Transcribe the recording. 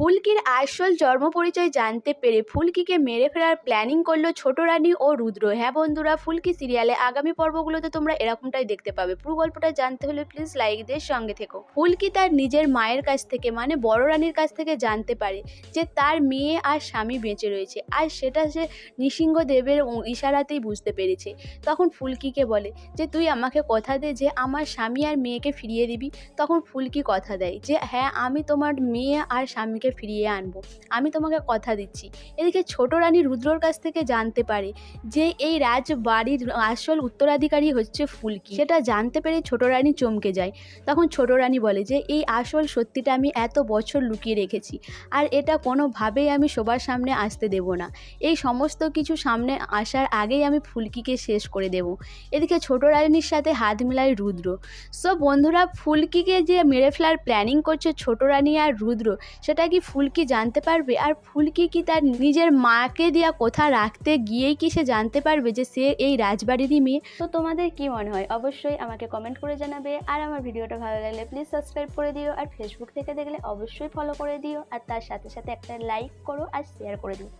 ফুলকির আসল জন্ম পরিচয় জানতে পেরে ফুলকিকে মেরে ফেলার প্ল্যানিং করল ছোট রানী ও রুদ্র। হ্যাঁ বন্ধুরা, ফুলকি সিরিয়ালে আগামী পর্বগুলোতে তোমরা এরকমটাই দেখতে পাবে। পুরো গল্পটা জানতে হলে প্লিজ লাইক দিয়ে সঙ্গে থেকো। ফুলকি তার নিজের মায়ের কাছ থেকে মানে বড় রানীর কাছ থেকে জানতে পারে যে তার মেয়ে আর স্বামী বেঁচে রয়েছে আর সেটা সে নৃসিংহদেবের ও- ইশারাতেই বুঝতে পেরেছে। তখন ফুলকিকে বলে যে, তুই আমাকে কথা দে যে আমার স্বামী আর মেয়েকে ফিরিয়ে দিবি। তখন ফুলকি কথা দেয় যে হ্যাঁ আমি তোমার মেয়ে আর স্বামীকে ফিরিয়ে আনব। আমি তোমাকে কথা দিচ্ছি। এদিকে ছোট রানী রুদ্রর কাছ থেকে জানতে পারে যে এই রাজবাড়ির আসল উত্তরাধিকারী হচ্ছে ফুলকি। সেটা জানতে পেরে ছোট রানী চমকে যায়। তখন ছোট রানী বলে যে, এই আসল সত্যিটা আমি এত বছর লুকিয়ে রেখেছি আর এটা কোনোভাবেই আমি সবার সামনে আসতে দেব না। এই সমস্ত কিছু সামনে আসার আগেই আমি ফুলকিকে শেষ করে দেব। এদিকে ছোট রানীর সাথে হাত মেলায় রুদ্র। সো বন্ধুরা, ফুলকিকে যে মেরে ফেলার প্ল্যানিং করছে ছোট রানী আর রুদ্র, সেটা কি ফুলকি জানতে পারবে? আর ফুলকি কি তার নিজের মাকে দেওয়া কথা রাখতে গিয়েই কি সে জানতে পারবে যে সে এই রাজবাড়িরই মেয়ে? তো তোমাদের কি মনে হয়? অবশ্যই আমাকে কমেন্ট করে জানাবে। আর আমার ভিডিওটা ভালো লাগলে প্লিজ সাবস্ক্রাইব করে দিও। আর ফেসবুক থেকে দেখলে অবশ্যই ফলো করে দিও। আর তার সাথে সাথে একটা লাইক করো আর শেয়ার করে দিও।